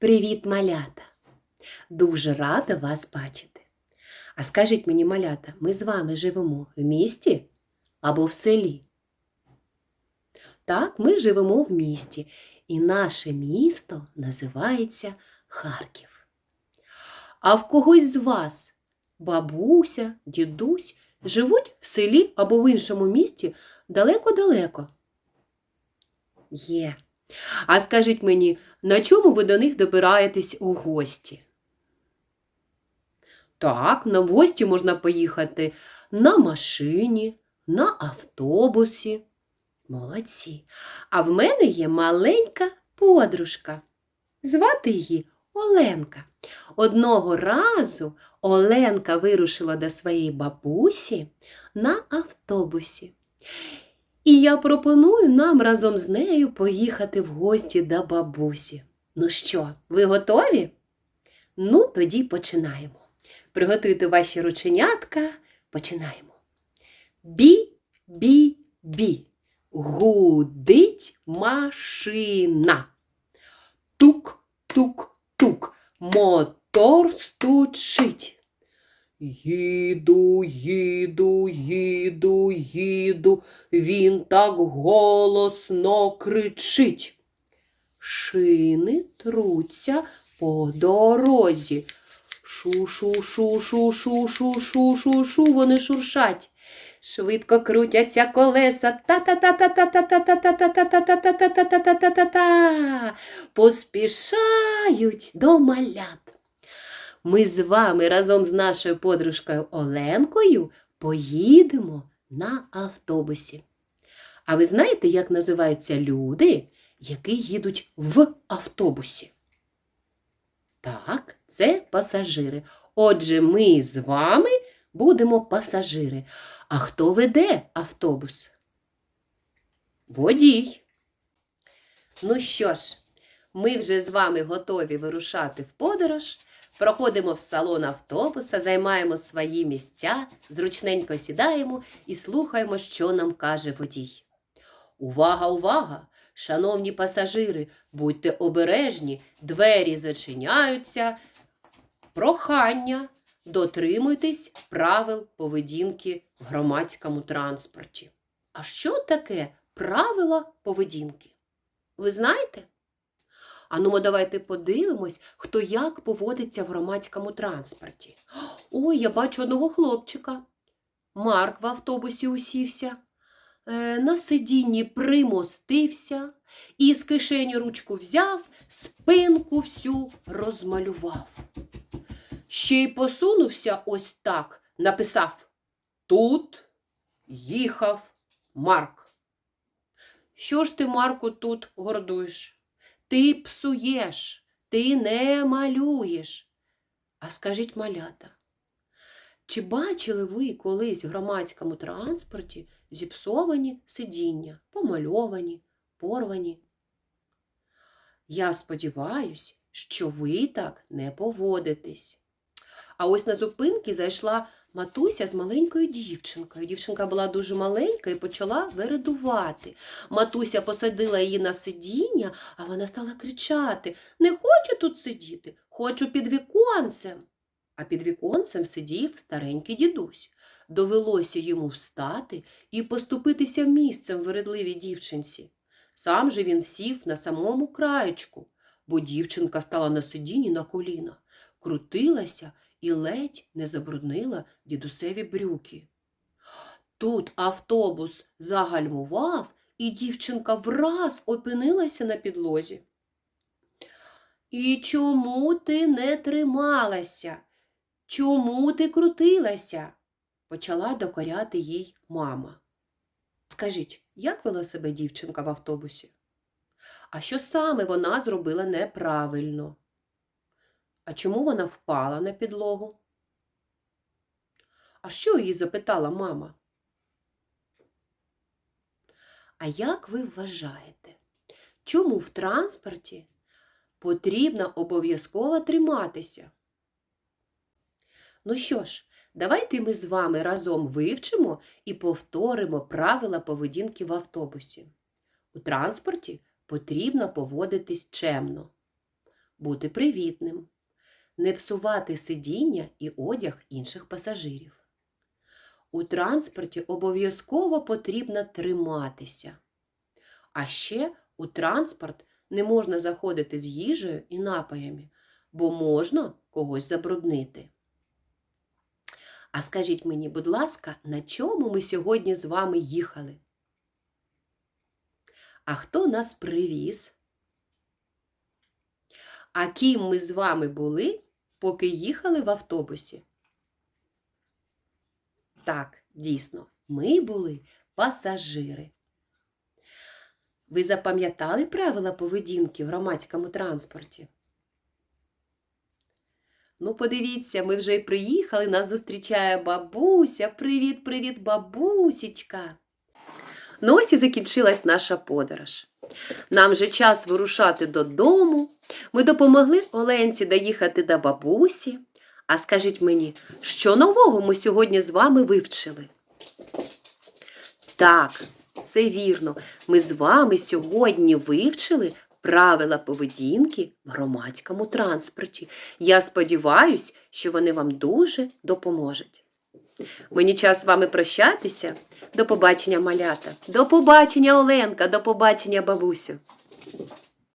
Привіт, малята! Дуже рада вас бачити. А скажіть мені, малята, ми з вами живемо в місті або в селі? Так, ми живемо в місті, і наше місто називається Харків. А в когось з вас бабуся, дідусь живуть в селі або в іншому місті далеко-далеко? Є. А скажіть мені, на чому ви до них добираєтесь у гості? Так, на гості можна поїхати на машині, на автобусі. Молодці. А в мене є маленька подружка. Звати її Оленка. Одного разу Оленка вирушила до своєї бабусі на автобусі. І я пропоную нам разом з нею поїхати в гості до бабусі. Ну що, ви готові? Ну, тоді починаємо. Приготуйте ваші рученятка. Починаємо. Бі, бі, бі. Гудить машина. Тук, тук, тук. Мотор стучить. Їду, їду, їду, їду, він так голосно кричить. Шини труться по дорозі. Шу-шу-шу-шу-шу-шу-шу-шу, вони шуршать. Швидко крутяться колеса. Та-та-та-та-та-та-та-та-та-та-та-та-та-та-та-та. Ми з вами разом з нашою подружкою Оленкою поїдемо на автобусі. А ви знаєте, як називаються люди, які їдуть в автобусі? Так, це пасажири. Отже, ми з вами будемо пасажири. А хто веде автобус? Водій. Ну що ж, ми вже з вами готові вирушати в подорож. Проходимо в салон автобуса, займаємо свої місця, зручненько сідаємо і слухаємо, що нам каже водій. Увага, увага! Шановні пасажири, будьте обережні, двері зачиняються. Прохання, дотримуйтесь правил поведінки в громадському транспорті. А що таке правила поведінки? Ви знаєте? Ану, давайте подивимось, хто як поводиться в громадському транспорті. Ой, я бачу одного хлопчика. Марк в автобусі усівся, е, на сидінні примостився і з кишені ручку взяв, спинку всю розмалював. Ще й посунувся ось так, написав Тут їхав Марк. Що ж ти, Марку, тут гордуєш? Ти псуєш, ти не малюєш. А скажіть, малята, чи бачили ви колись в громадському транспорті зіпсовані сидіння, помальовані, порвані? Я сподіваюсь, що ви так не поводитесь. А ось на зупинки зайшла матуся з маленькою дівчинкою. Дівчинка була дуже маленька і почала вередувати. Матуся посадила її на сидіння, а вона стала кричати: Не хочу тут сидіти, хочу під віконцем. А під віконцем сидів старенький дідусь. Довелося йому встати і поступитися місцем вередливій дівчинці. Сам же він сів на самому краєчку, бо дівчинка стала на сидінні на коліна, крутилася і ледь не забруднила дідусеві брюки. Тут автобус загальмував, і дівчинка враз опинилася на підлозі. І чому ти не трималася? Чому ти крутилася? почала докоряти їй мама. Скажіть, як вела себе дівчинка в автобусі? А що саме вона зробила неправильно? А чому вона впала на підлогу? А що її запитала мама? А як ви вважаєте, чому в транспорті потрібно обов'язково триматися? Ну що ж, давайте ми з вами разом вивчимо і повторимо правила поведінки в автобусі. У транспорті потрібно поводитись чемно. бути привітним, не псувати сидіння і одяг інших пасажирів. У транспорті обов'язково потрібно триматися. А ще у транспорт не можна заходити з їжею і напоями, бо можна когось забруднити. А скажіть мені, будь ласка, на чому ми сьогодні з вами їхали? А хто нас привіз? А ким ми з вами були, поки їхали в автобусі? Так, дійсно, ми були пасажири. Ви запам'ятали правила поведінки в громадському транспорті? Ну, подивіться, ми вже й приїхали, нас зустрічає бабуся. Привіт, привіт, бабусічка. Ну ось і закінчилась наша подорож. Нам же час вирушати додому. Ми допомогли Оленці доїхати до бабусі. А скажіть мені, що нового ми сьогодні з вами вивчили? Так, все вірно. Ми з вами сьогодні вивчили правила поведінки в громадському транспорті. Я сподіваюся, що вони вам дуже допоможуть. Мені час з вами прощатися. До побачення, малята. До побачення, Оленка, до побачення, бабусю.